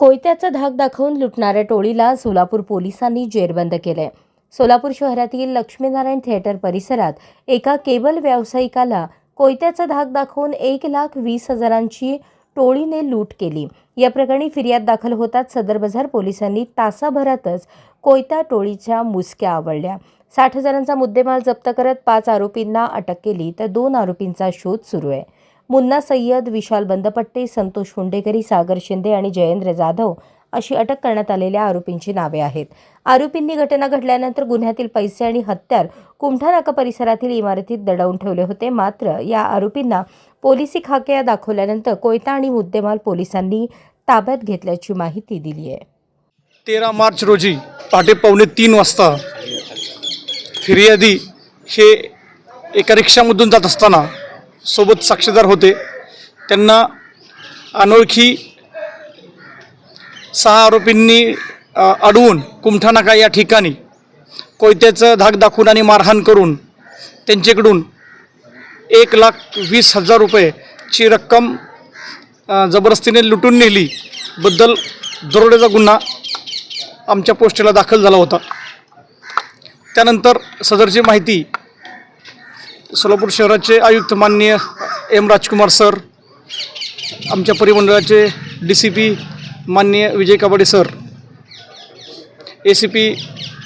कोयत्याचा धाक दाखवून लुटणाऱ्या टोळीला सोलापूर पोलिसांनी जेरबंद केलंय. सोलापूर शहरातील लक्ष्मीनारायण थिएटर परिसरात एका केबल व्यावसायिकाला कोयत्याचा धाक दाखवून एक लाख वीस हजारांची टोळीने लूट केली. या प्रकरणी फिर्याद दाखल होताच सदर बाजार पोलिसांनी तासाभरातच कोयता टोळीच्या मुसक्या आवडल्या साठ हजारांचा मुद्देमाल जप्त करत पाच आरोपींना अटक केली तर दोन आरोपींचा शोध सुरू आहे. मुन्ना सय्यद विशाल बंदपट्टे संतोष हुंडेकरी सागर शिंदे आणि जयेंद्र जाधव अशी अटक करण्यात आलेल्या आरोपींची नावे आहेत. आरोपींनी घटना घडल्यानंतर गुन्ह्यातील पैसे आणि हत्यार कुमठानाका परिसरातील इमारतीत दडवून ठेवले होते. मात्र या आरोपींना पोलिसी खाक्या दाखवल्यानंतर कोयता आणि मुद्देमाल पोलिसांनी ताब्यात घेतल्याची माहिती दिली आहे. तेरा मार्च रोजी पहाटे पावणे तीन वाजता फिर्यादी हे एका रिक्षामधून जात असताना सोबत साक्षीदार होते. त्यांना अनोळखी सहा आरोपींनी अडवून कुमठानाका या ठिकाणी कोयत्याचं धाक दाखवून आणि मारहाण करून त्यांच्याकडून एक लाख वीस हजार रुपयेची रक्कम जबरदस्तीने लुटून नेली बद्दल दरोड्याचा गुन्हा आमच्या पोस्टेला दाखल झाला होता. त्यानंतर सदरची माहिती सोलापूर शहराचे आयुक्त माननीय एम राजकुमार सर आमच्या परिमंडळाचे डी सी पी माननीय Vijay Kabade sir A C P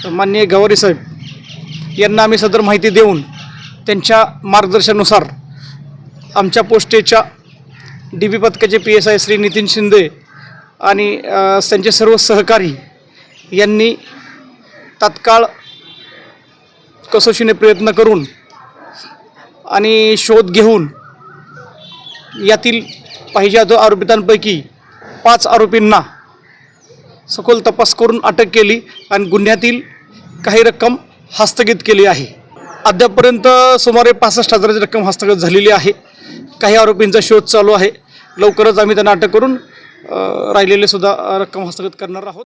माननीय गवारी साहेब यांना आम्ही सदर माहिती देऊन त्यांच्या मार्गदर्शनानुसार आमच्या पोस्टेच्या डी बी पथकाचे P S I Shri Nitin Shinde आणि त्यांचे सर्व सहकारी यांनी तात्काळ कसोशीने प्रयत्न करून आणि शोध घेऊन यातील पाहिजे तो आरोपितांपैकी पाच आरोपींना सखोल तपास करून अटक केली आणि गुन्ह्यातील काही रक्कम हस्तगत केली आहे. अद्यापपर्यंत सुमारे पासष्ट हजाराची रक्कम हस्तगत झालेली आहे. काही आरोपींचा शोध चालू आहे. लवकरच आम्ही त्यांना अटक करून राहिलेले सुद्धा रक्कम हस्तगत करणार आहोत.